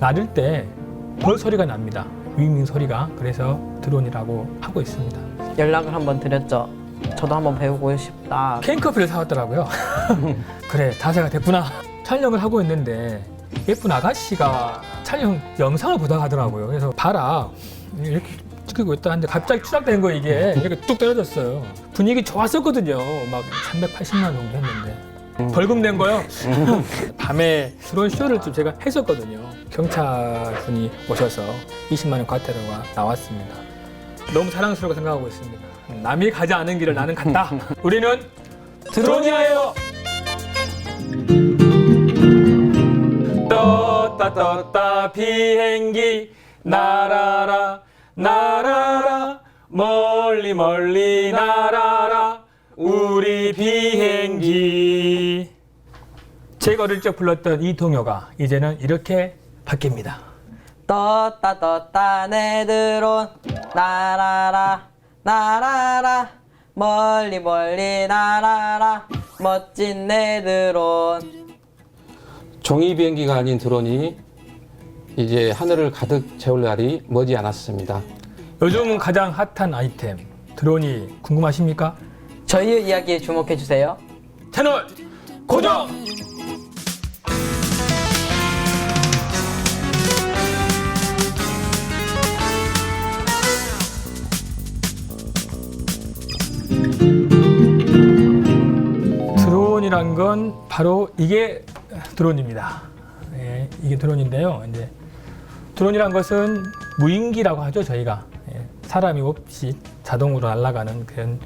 낮을 때 벌 소리가 납니다. 윙윙 소리가 그래서 드론이라고 하고 있습니다. 연락을 한번 드렸죠. 저도 한번 배우고 싶다. 캔커피를 사왔더라고요. 그래 자세가 됐구나. 촬영을 하고 있는데 예쁜 아가씨가 촬영 영상을 보다 하더라고요. 그래서 봐라 이렇게 찍고 있다 하는데 갑자기 추락된 거 이게 이렇게 뚝 떨어졌어요. 분위기 좋았었거든요. 막 380만 정도 했는데. 벌금 낸 거요. 밤에 드론 쇼를 좀 제가 했었거든요. 경찰분이 오셔서 20만 원 과태료가 나왔습니다. 너무 자랑스럽게 생각하고 있습니다. 남이 가지 않은 길을 나는 갔다. 우리는 드론이에요. 떴다 떴다 비행기 날아라 날아라 멀리 멀리 날아라 우리 비행기 제가 어릴 적 불렀던 이 동요가 이제는 이렇게 바뀝니다. 떴다 떴다 내 드론 날아라 날아라 멀리 멀리 날아라 멋진 내 드론 종이 비행기가 아닌 드론이 이제 하늘을 가득 채울 날이 머지 않았습니다. 요즘 가장 핫한 아이템 드론이 궁금하십니까? 저희의 이야기에 주목해 주세요. 채널 고정! 드론이란 건 바로 이게 드론입니다. 예, 이게 드론인데요. 이제 드론이란 것은 무인기라고 하죠, 저희가. 예, 사람이 없이 자동으로 날아가는 그런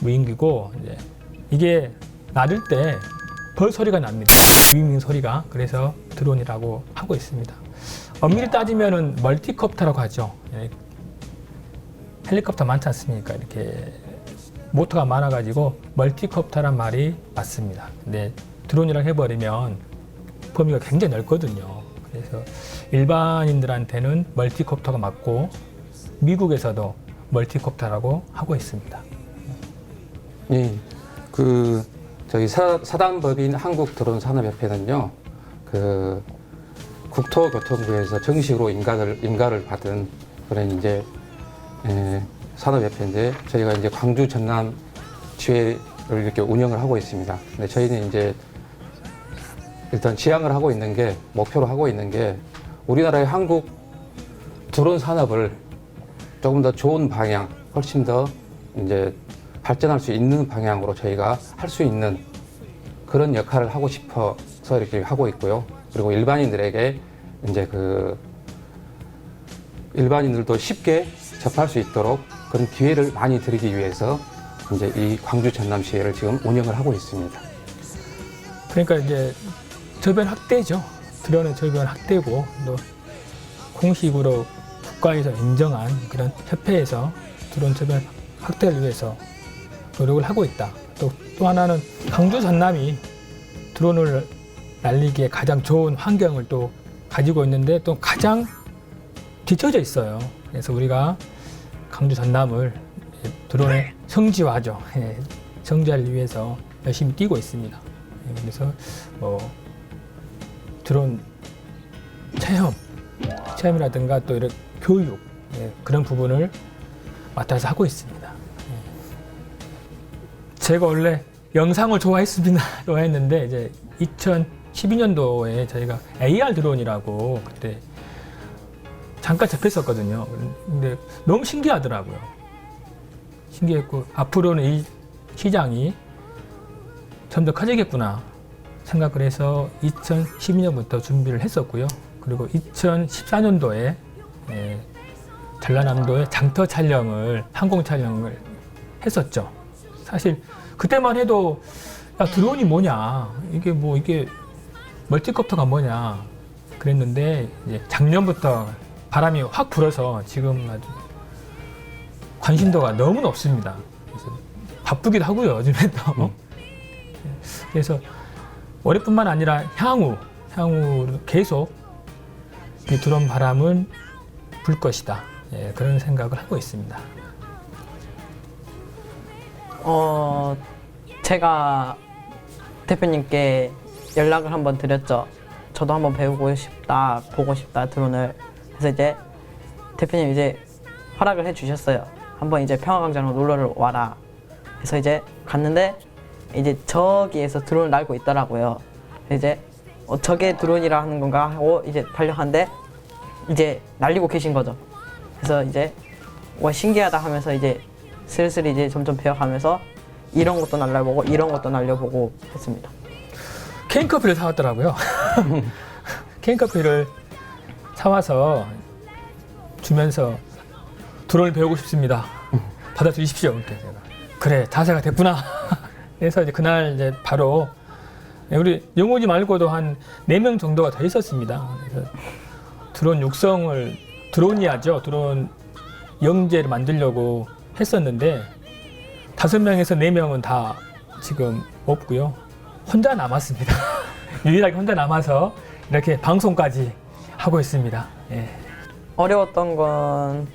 무인기고, 이제 이게 낮을 때 벌 소리가 납니다. 윙윙 소리가. 그래서 드론이라고 하고 있습니다. 엄밀히 따지면은 멀티콥터라고 하죠. 예, 헬리콥터 많지 않습니까? 이렇게 모터가 많아가지고 멀티콥터란 말이 맞습니다. 근데 드론이라고 해버리면 범위가 굉장히 넓거든요. 그래서 일반인들한테는 멀티콥터가 맞고 미국에서도 멀티콥터라고 하고 있습니다. 예, 그 저희 사, 사단법인 한국드론산업협회는요, 그 국토교통부에서 정식으로 인가를 인가를 받은 그런 이제 에, 산업협회인데 저희가 이제 광주 전남 지회를 이렇게 운영을 하고 있습니다. 근데 저희는 이제 일단 지향을 하고 있는 게 목표로 하고 있는 게 우리나라의 한국 드론 산업을 조금 더 좋은 방향, 훨씬 더 이제 발전할 수 있는 방향으로 저희가 할 수 있는 그런 역할을 하고 싶어서 이렇게 하고 있고요. 그리고 일반인들에게 이제 그 일반인들도 쉽게 접할 수 있도록 그런 기회를 많이 드리기 위해서 이제 이 광주 전남시회를 지금 운영을 하고 있습니다. 그러니까 이제 저변 확대죠. 드론은 저변 확대고 또 공식으로 국가에서 인정한 그런 협회에서 드론 저변 확대를 위해서 노력을 하고 있다. 또, 또 하나는 강주 전남이 드론을 날리기에 가장 좋은 환경을 또 가지고 있는데 또 가장 뒤처져 있어요. 그래서 우리가 강주 전남을 드론의 성지화죠. 예, 성지화를 위해서 열심히 뛰고 있습니다. 예, 그래서 뭐 드론 체험, 체험이라든가 또 이런 교육 예, 그런 부분을 맡아서 하고 있습니다. 예. 제가 원래 영상을 좋아했습니다. 좋아했는데 이제 2012년도에 저희가 AR 드론이라고 그때 잠깐 접했었거든요. 근데 너무 신기하더라고요. 신기했고 앞으로는 이 시장이 좀더 커지겠구나 생각을 해서 2012년부터 준비를 했었고요. 그리고 2014년도에 예, 전라남도에 장터 촬영을 항공 촬영을 했었죠. 사실 그때만 해도 야 드론이 뭐냐 이게 뭐 이게 멀티콥터가 뭐냐 그랬는데 이제 작년부터 바람이 확 불어서 지금 아주 관심도가 너무 높습니다. 그래서 바쁘기도 하고요 요즘에도. 그래서 올해뿐만 아니라 향후 향후 계속 이 드론 바람은 불 것이다. 예, 그런 생각을 하고 있습니다. 어 제가 대표님께 연락을 한번 드렸죠. 저도 한번 배우고 싶다, 보고 싶다 드론을. 그래서 이제 대표님 이제 허락을 해주셨어요. 한번 이제 평화광장으로 놀러를 와라. 그래서 이제 갔는데 이제 저기에서 드론을 날고 있더라고요. 이제 어, 저게 드론이라 하는 건가 하고 이제 달려갔는데 이제 날리고 계신 거죠. 그래서 이제 와 신기하다 하면서 이제 슬슬 이제 점점 배워가면서 이런 것도 날려보고 이런 것도 날려보고 했습니다. 케이크커피를 사왔더라고요. 케이크커피를 사와서 주면서 드론을 배우고 싶습니다. 받아주십시오. 그때 제가 그래 자세가 됐구나. 그래서 이제 그날 이제 바로 우리 영훈이 말고도 한 네 명 정도가 더 있었습니다. 그래서 드론 육성을 드론이야죠. 드론 영재를 만들려고 했었는데 다섯 명에서 네 명은 다 지금 없고요. 혼자 남았습니다. 유일하게 혼자 남아서 이렇게 방송까지 하고 있습니다. 예. 어려웠던 건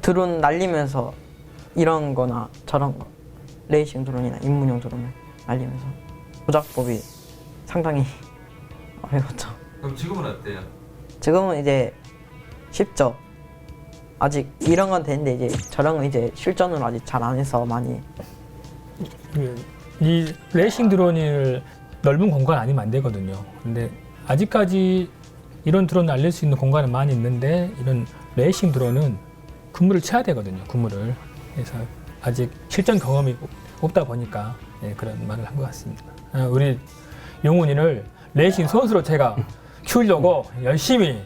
드론 날리면서 이런 거나 저런 거 레이싱 드론이나 입문용 드론을 날리면서 조작법이 상당히 어려웠죠. 그럼 지금은 어때요? 지금은 이제 쉽죠. 아직 이런 건 되는데 이제 저런 건 이제 실전으로 아직 잘 안 해서 많이 그, 이 레이싱 드론을 넓은 공간 아니면 안 되거든요. 근데 아직까지 이런 드론 날릴 수 있는 공간은 많이 있는데 이런 레이싱 드론은 근무를 쳐야 되거든요. 근무를. 그래서 아직 실전 경험이 없다 보니까 예, 그런 말을 한 것 같습니다. 아, 우리 용훈이를 레이싱 선수로 제가 키우려고 열심히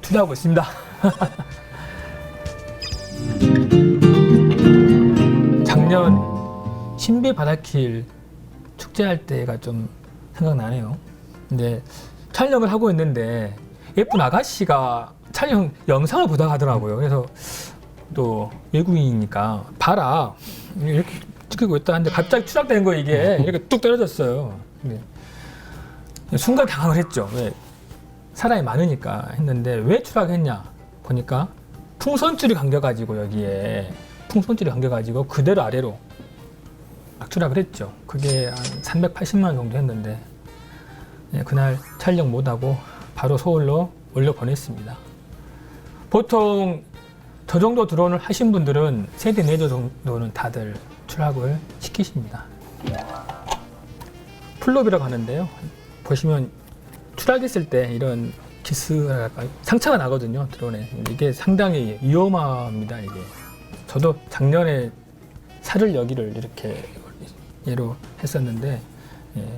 투자하고 있습니다. 작년 신비 바닷길 축제할 때가 좀 생각나네요. 근데 촬영을 하고 있는데 예쁜 아가씨가 촬영 영상을 보다가 하더라고요. 그래서 또 외국인이니까 봐라 이렇게 찍고 있다 하는데 갑자기 추락된 거 이게 이렇게 뚝 떨어졌어요. 근데 순간 당황을 했죠. 왜 사람이 많으니까 했는데 왜 추락했냐 보니까 풍선줄이 감겨가지고 여기에 풍선줄이 감겨가지고 그대로 아래로 악추락을 했죠. 그게 한 380만 원 정도 했는데 예, 그날 촬영 못하고 바로 서울로 올려 보냈습니다. 보통 저 정도 드론을 하신 분들은 세대 네대 정도는 다들 추락을 시키십니다. 플롭이라고 하는데요. 보시면 추락했을 때 이런 기스랄까? 상처가 나거든요 드론에. 이게 상당히 위험합니다 이게. 저도 작년에 살을 여기를 이렇게 예로 했었는데 예,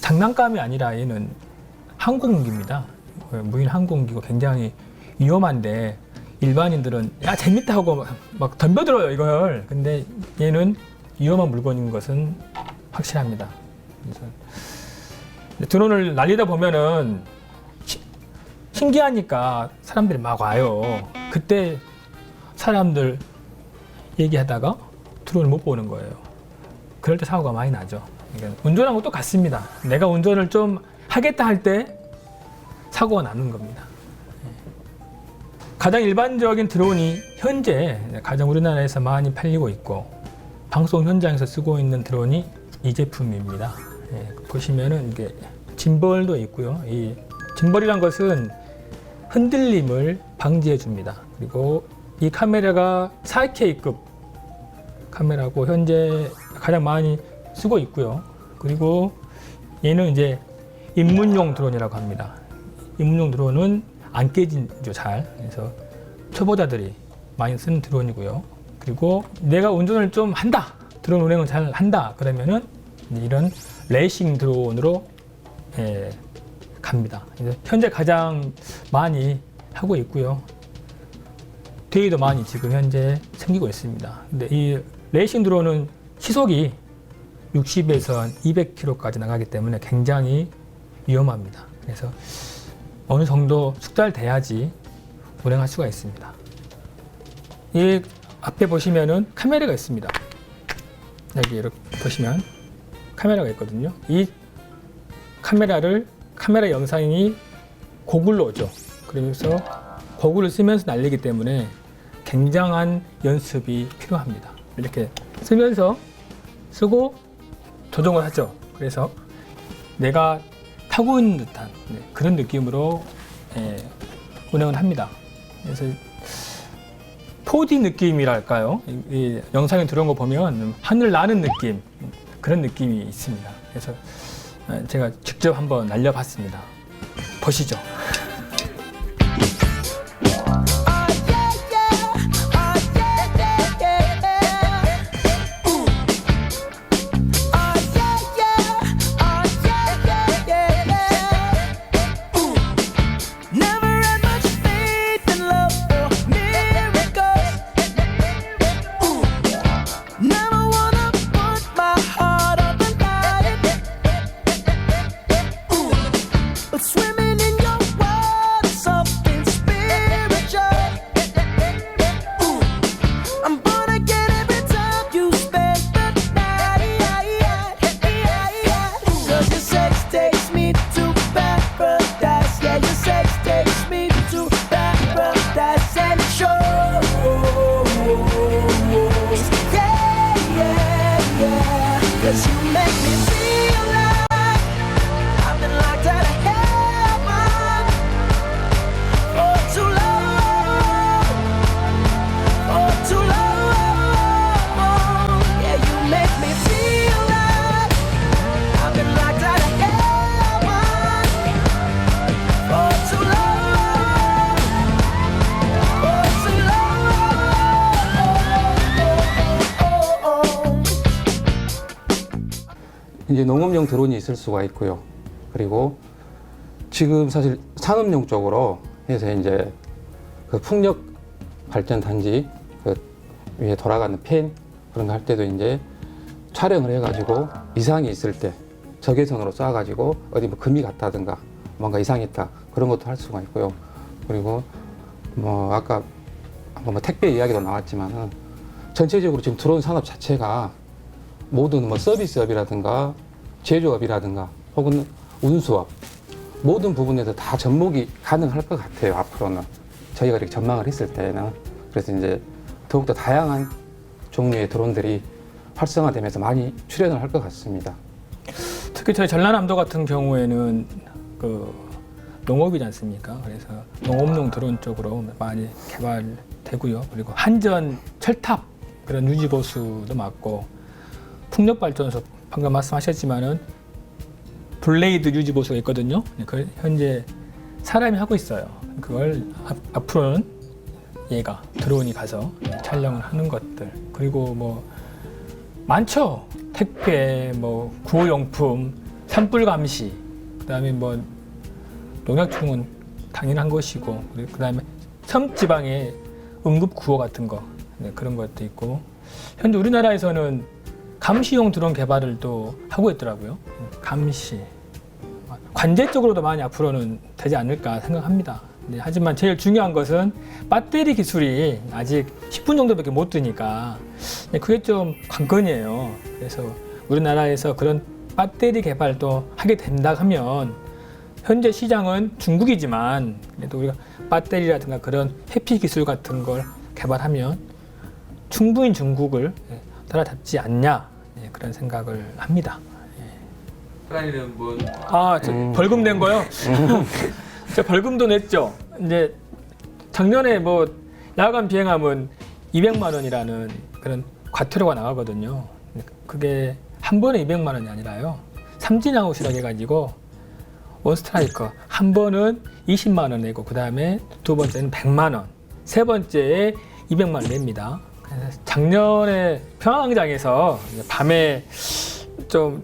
장난감이 아니라 얘는 항공기입니다. 예, 무인 항공기고 굉장히 위험한데 일반인들은 야 재밌다 하고 막, 막 덤벼들어요 이걸. 근데 얘는 위험한 물건인 것은 확실합니다. 그래서 드론을 날리다 보면은 시- 신기하니까 사람들이 막 와요. 그때 사람들 얘기하다가 드론을 못 보는 거예요. 그럴 때 사고가 많이 나죠. 그러니까 운전하고 똑같습니다. 내가 운전을 좀 하겠다 할 때 사고가 나는 겁니다. 예. 가장 일반적인 드론이 현재 가장 우리나라에서 많이 팔리고 있고 방송 현장에서 쓰고 있는 드론이 이 제품입니다. 예, 보시면은 이게 짐벌도 있고요. 이 짐벌이란 것은 흔들림을 방지해 줍니다. 그리고 이 카메라가 4K급 카메라고 현재 가장 많이 쓰고 있고요. 그리고 얘는 이제 입문용 드론이라고 합니다. 입문용 드론은 안 깨진죠 잘. 그래서 초보자들이 많이 쓰는 드론이고요. 그리고 내가 운전을 좀 한다. 드론 운행을 잘 한다. 그러면은 이런 레이싱 드론으로 예, 갑니다. 현재 가장 많이 하고 있고요. 대회도 많이 지금 현재 생기고 있습니다. 근데 이 레이싱 드론은 시속이 60에서 한 200km까지 나가기 때문에 굉장히 위험합니다. 그래서 어느 정도 숙달돼야지 운행할 수가 있습니다. 이 앞에 보시면은 카메라가 있습니다. 여기 이렇게 보시면 카메라가 있거든요. 이 카메라를 카메라 영상이 고글로 오죠. 그러면서 고글을 쓰면서 날리기 때문에 굉장한 연습이 필요합니다. 이렇게 쓰면서 쓰고 조정을 하죠. 그래서 내가 타고 있는 듯한 네, 그런 느낌으로 예, 운행을 합니다. 그래서 4D 느낌이랄까요? 영상에 들어온 거 보면 하늘 나는 느낌 그런 느낌이 있습니다. 그래서 어, 제가 직접 한번 날려봤습니다. 보시죠. 농업용 드론이 있을 수가 있고요. 그리고 지금 사실 산업용 쪽으로 해서 이제 그 풍력 발전 단지 그 위에 돌아가는 팬 그런 거 할 때도 이제 촬영을 해가지고 이상이 있을 때 적외선으로 쏴가지고 어디 뭐 금이 갔다든가 뭔가 이상했다 그런 것도 할 수가 있고요. 그리고 뭐 아까 한번 뭐 택배 이야기도 나왔지만은 전체적으로 지금 드론 산업 자체가 모든 뭐 서비스업이라든가 제조업이라든가 혹은 운수업 모든 부분에서 다 접목이 가능할 것 같아요 앞으로는 저희가 이렇게 전망을 했을 때는 그래서 이제 더욱더 다양한 종류의 드론들이 활성화되면서 많이 출현을 할 것 같습니다. 특히 저희 전라남도 같은 경우에는 그 농업이지 않습니까? 그래서 농업용 드론 쪽으로 많이 개발되고요. 그리고 한전 철탑 그런 유지 보수도 맞고 풍력 발전소 방금 말씀하셨지만은 블레이드 유지 보수가 있거든요. 그 현재 사람이 하고 있어요. 그걸 앞, 앞으로는 얘가 드론이 가서 촬영을 하는 것들 그리고 뭐 많죠. 택배, 뭐 구호용품, 산불 감시, 그다음에 뭐 농약충은 당연한 것이고, 그다음에 섬 지방의 응급 구호 같은 거 네, 그런 것도 있고, 현재 우리나라에서는 감시용 드론 개발을 또 하고 있더라고요. 감시. 관제 쪽으로도 많이 앞으로는 되지 않을까 생각합니다. 네, 하지만 제일 중요한 것은 배터리 기술이 아직 10분 정도밖에 못 뜨니까 네, 그게 좀 관건이에요. 그래서 우리나라에서 그런 배터리 개발도 하게 된다 하면 현재 시장은 중국이지만 그래도 우리가 배터리라든가 그런 해피 기술 같은 걸 개발하면 충분히 중국을 예, 따라잡지 않냐 예, 그런 생각을 합니다. 프라이는 뭐 아, 저 음. 벌금 낸 거요? 저 벌금도 냈죠. 이제 작년에 뭐 야간 비행하면 200만 원이라는 그런 과태료가 나가거든요. 그게 한 번에 200만 원이 아니라요. 삼진아웃이라고 해가지고 원 스트라이커 한 번은 20만 원 내고 그 다음에 두 번째는 100만 원, 세 번째에 200만 원 냅니다. 작년에 평화광장에서 이제 밤에 좀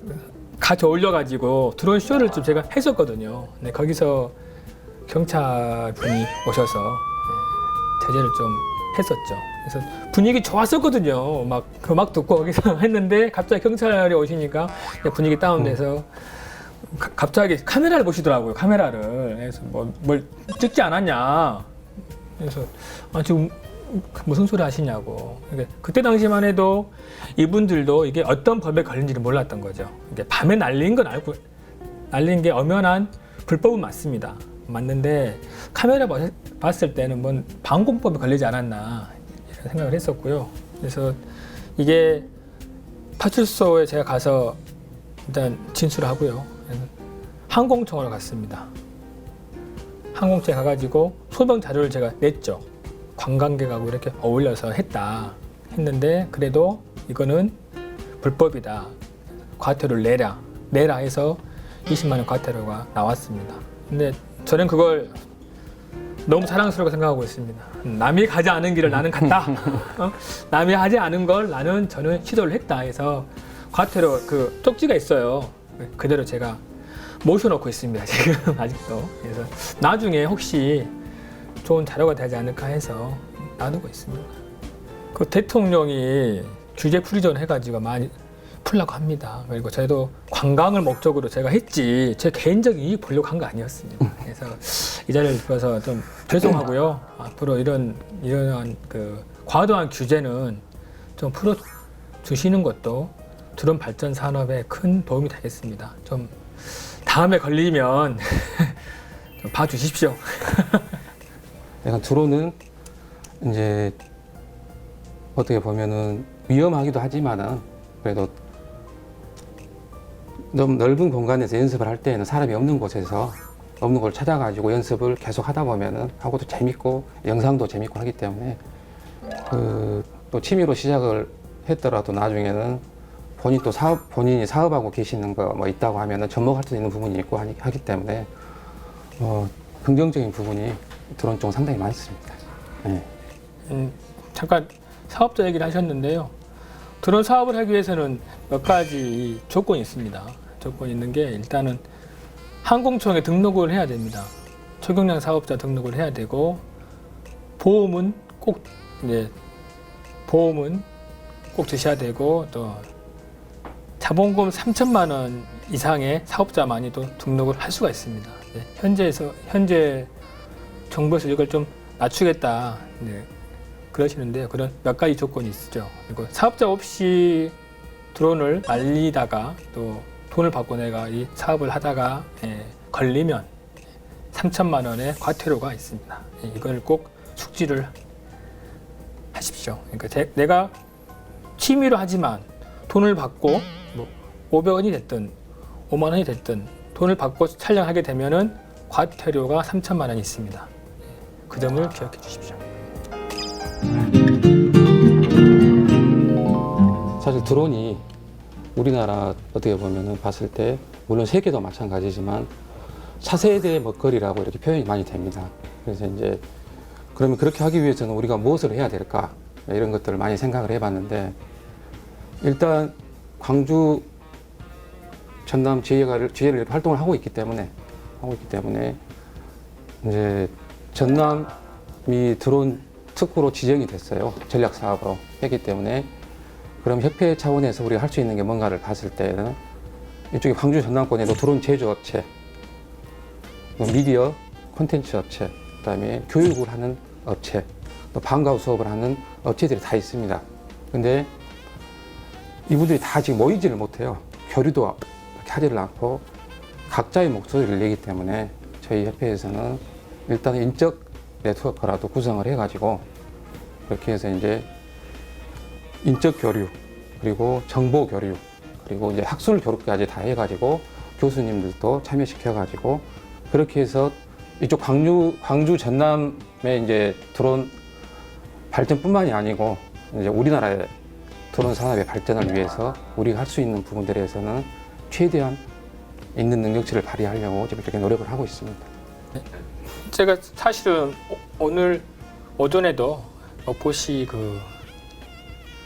같이 어울려가지고 드론 쇼를 좀 제가 했었거든요. 네, 거기서 경찰 분이 오셔서 네, 제재를 좀 했었죠. 그래서 분위기 좋았었거든요. 막그 음악 듣고 거기서 했는데 갑자기 경찰이 오시니까 그냥 분위기 다운돼서 가- 갑자기 카메라를 보시더라고요. 카메라를. 그래서 뭐 뭘 찍지 않았냐. 그래서 아, 지금 무슨 소리 하시냐고. 그러니까 그때 당시만 해도 이분들도 이게 어떤 법에 걸린지를 몰랐던 거죠. 밤에 날린 건 알고 날린 게 엄연한 불법은 맞습니다. 맞는데 카메라 봤- 봤을 때는 뭔 방공법에 걸리지 않았나 이런 생각을 했었고요. 그래서 이게 파출소에 제가 가서 일단 진술을 하고요. 항공청으로 갔습니다. 항공청에 가가지고 소명 자료를 제가 냈죠. 관광객하고 이렇게 어울려서 했다 했는데 그래도 이거는 불법이다. 과태료를 내라 내라 해서 20만 원 과태료가 나왔습니다. 근데 저는 그걸 너무 자랑스럽게 생각하고 있습니다. 남이 가지 않은 길을 나는 갔다. 어? 남이 하지 않은 걸 나는 저는 시도를 했다 해서 과태료 그 쪽지가 있어요. 그대로 제가 모셔놓고 있습니다. 지금 아직도. 그래서 나중에 혹시 좋은 자료가 되지 않을까 해서 놔두고 있습니다. 그 대통령이 규제 프리전 해가지고 많이 풀라고 합니다. 그리고 저희도 관광을 목적으로 제가 했지 제 개인적인 이익 보려고 한 거 아니었습니다. 그래서 이 자리를 빌어서 좀 죄송하고요. 앞으로 이런 이런 그 과도한 규제는 좀 풀어 주시는 것도 드론 발전 산업에 큰 도움이 되겠습니다. 좀 다음에 걸리면 좀 봐주십시오. 약간 드론은 이제 어떻게 보면은 위험하기도 하지만은 그래도 너무 넓은 공간에서 연습을 할 때에는 사람이 없는 곳에서 없는 걸 찾아가지고 연습을 계속 하다 보면은 하고도 재밌고 영상도 재밌고 하기 때문에 그 또 취미로 시작을 했더라도 나중에는 본인 또 사업 본인이 사업하고 계시는 거 뭐 있다고 하면은 접목할 수 있는 부분이 있고 하기 때문에 어, 긍정적인 부분이 드론 쪽 상당히 많습니다. 네. 음, 잠깐 사업자 얘기를 하셨는데요. 드론 사업을 하기 위해서는 몇 가지 조건이 있습니다. 조건이 있는 게 일단은 항공청에 등록을 해야 됩니다. 초경량 사업자 등록을 해야 되고 보험은 꼭 이제 보험은 꼭 드셔야 되고 또 자본금 3천만 원 이상의 사업자만이 또 등록을 할 수가 있습니다. 네, 현재에서 현재 정부에서 이걸 좀 낮추겠다. 네, 그러시는데 그런 몇 가지 조건이 있죠. 그리고 사업자 없이 드론을 말리다가 또 돈을 받고 내가 이 사업을 하다가 예, 걸리면 3천만 원의 과태료가 있습니다. 예, 이걸 꼭 숙지를 하십시오. 그러니까 제- 내가 취미로 하지만 돈을 받고 뭐 500원이 됐든 5만 원이 됐든 돈을 받고 촬영하게 되면은 과태료가 3천만 원이 있습니다. 예, 그 점을 기억해 주십시오. 사실 드론이 우리나라 어떻게 보면은 봤을 때 물론 세계도 마찬가지지만 차세대 먹거리라고 이렇게 표현이 많이 됩니다. 그래서 이제 그러면 그렇게 하기 위해서는 우리가 무엇을 해야 될까 이런 것들을 많이 생각을 해봤는데 일단 광주 전남 지혜가를 지혜를 이렇게 활동을 하고 있기 때문에 하고 있기 때문에 이제 전남이 드론 특구로 지정이 됐어요 전략 사업으로 했기 때문에 그럼 협회 차원에서 우리가 할 수 있는 게 뭔가를 봤을 때는 이쪽에 광주 전남권에도 드론 제조 업체, 뭐 미디어 콘텐츠 업체, 그다음에 교육을 하는 업체, 또 방과후 수업을 하는 업체들이 다 있습니다. 근데 이분들이 다 지금 모이지를 못해요. 교류도 하지를 않고 각자의 목소리를 내기 때문에 저희 협회에서는 일단 인적 네트워크라도 구성을 해가지고 그렇게 해서 이제 인적 교류 그리고 정보 교류 그리고 이제 학술 교류까지 다 해가지고 교수님들도 참여시켜가지고 그렇게 해서 이쪽 광주 광주 전남의 이제 드론 발전뿐만이 아니고 이제 우리나라의 드론 산업의 발전을 위해서 우리가 할 수 있는 부분들에서는 최대한 있는 능력치를 발휘하려고 지금 이렇게 노력을 하고 있습니다. 제가 사실은 오- 오늘 오전에도 보시 그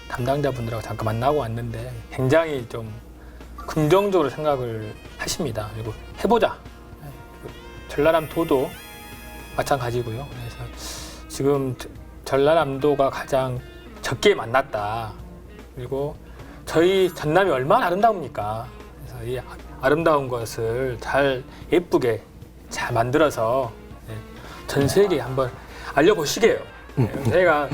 담당자분들하고 잠깐 만나고 왔는데 굉장히 좀 긍정적으로 생각을 하십니다. 그리고 해보자. 전라남도도 마찬가지고요. 그래서 지금 저- 전라남도가 가장 적게 만났다. 그리고 저희 전남이 얼마나 아름다웁니까? 이 아- 아름다운 것을 잘 예쁘게 잘 만들어서 네, 전 세계에 한번 알려보시게요. 네, 저희가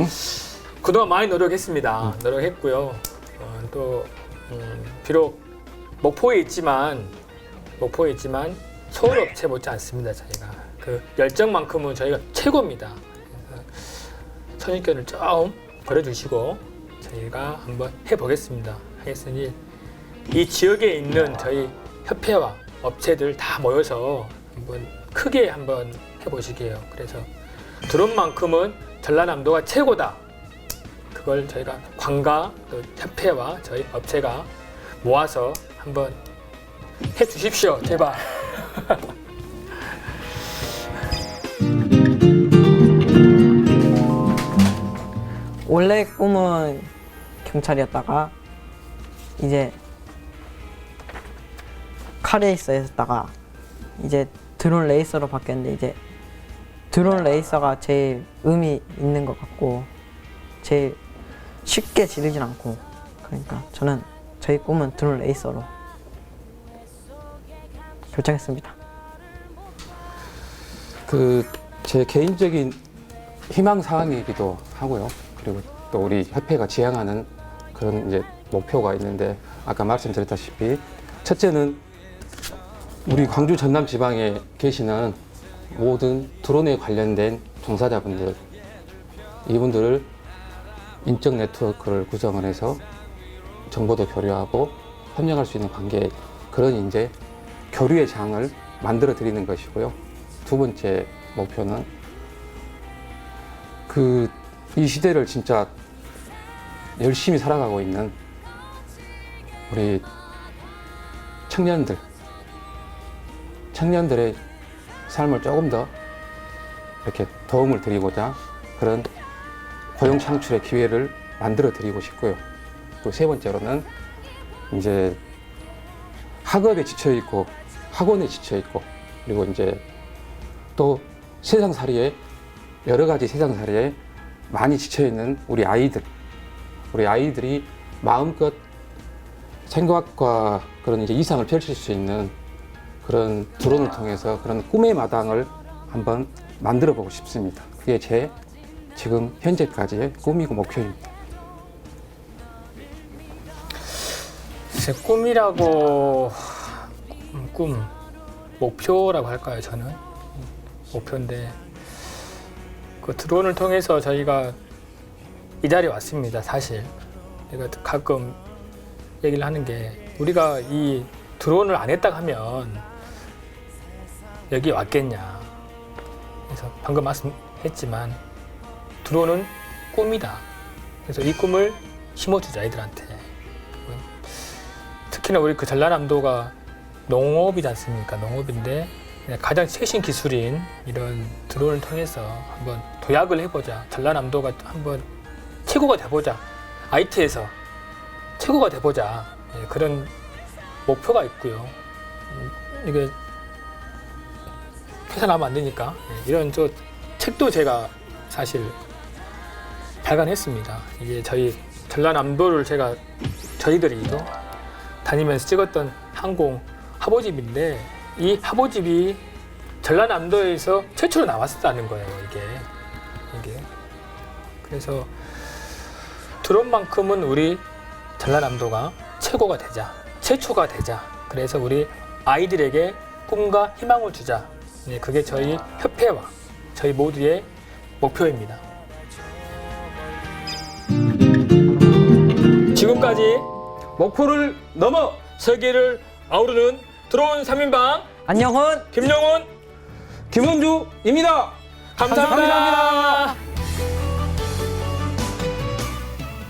그동안 많이 노력했습니다. 노력했고요. 어, 또 음, 비록 목포에 있지만 목포에 있지만 서울 업체 못지 않습니다. 저희가 그 열정만큼은 저희가 최고입니다. 선입견을 좀 버려주시고 저희가 한번 해보겠습니다. 하겠으니 이 지역에 있는 저희 협회와 업체들 다 모여서 한번 크게 한번 해보시게요. 그래서 드론만큼은 전라남도가 최고다. 그걸 저희가 관가 또 협회와 저희 업체가 모아서 한번 해 주십시오. 제발. 원래 꿈은 경찰이었다가 이제 카레이서에 있었다가 이제 드론 레이서로 바뀌었는데 이제 드론 레이서가 제일 의미 있는 것 같고 제일 쉽게 지르진 않고 그러니까 저는 저희 꿈은 드론 레이서로 결정했습니다. 그 제 개인적인 희망 사항이기도 하고요. 그리고 또 우리 협회가 지향하는 그런 이제 목표가 있는데 아까 말씀드렸다시피 첫째는 우리 광주 전남 지방에 계시는 모든 드론에 관련된 종사자분들 이분들을 인적 네트워크를 구성을 해서 정보도 교류하고 협력할 수 있는 관계 그런 이제 교류의 장을 만들어 드리는 것이고요. 두 번째 목표는 그 이 시대를 진짜 열심히 살아가고 있는 우리 청년들, 청년들의 삶을 조금 더 이렇게 도움을 드리고자 그런 고용 창출의 기회를 만들어 드리고 싶고요. 또 세 번째로는 이제 학업에 지쳐 있고 학원에 지쳐 있고 그리고 이제 또 세상살이에 여러 가지 세상살이에 많이 지쳐 있는 우리 아이들 우리 아이들이 마음껏 생각과 그런 이제 이상을 펼칠 수 있는 그런 드론을 통해서 그런 꿈의 마당을 한번 만들어 보고 싶습니다. 그게 제 지금 현재까지의 꿈이고 목표입니다. 제 꿈이라고 음, 꿈 목표라고 할까요? 저는 음, 목표인데 그 드론을 통해서 저희가 이 자리에 왔습니다. 사실 제가 가끔 얘기를 하는 게 우리가 이 드론을 안 했다 하면 여기 왔겠냐. 그래서 방금 말씀했지만 드론은 꿈이다. 그래서 이 꿈을 심어주자 아이들한테. 특히나 우리 그 전라남도가 농업이지 않습니까? 농업인데 가장 최신 기술인 이런 드론을 통해서 한번 도약을 해보자. 전라남도가 한번 최고가 돼보자. IT에서 최고가 돼보자. 예, 그런 목표가 있고요. 음, 이게 퇴사하면 안 되니까 예, 이런 저 책도 제가 사실 발간했습니다. 이게 저희 전라남도를 제가 저희들이도 다니면서 찍었던 항공 화보집인데 이 화보집이 전라남도에서 최초로 나왔었다는 거예요. 이게 이게 그래서 드론만큼은 우리 전라남도가 최고가 되자, 최초가 되자. 그래서 우리 아이들에게 꿈과 희망을 주자. 네, 그게 저희 협회와 저희 모두의 목표입니다. 지금까지 목표를 넘어 세계를 아우르는 드론 3인방 안녕은 김영훈, 김원주입니다. 감사합니다. 감사합니다.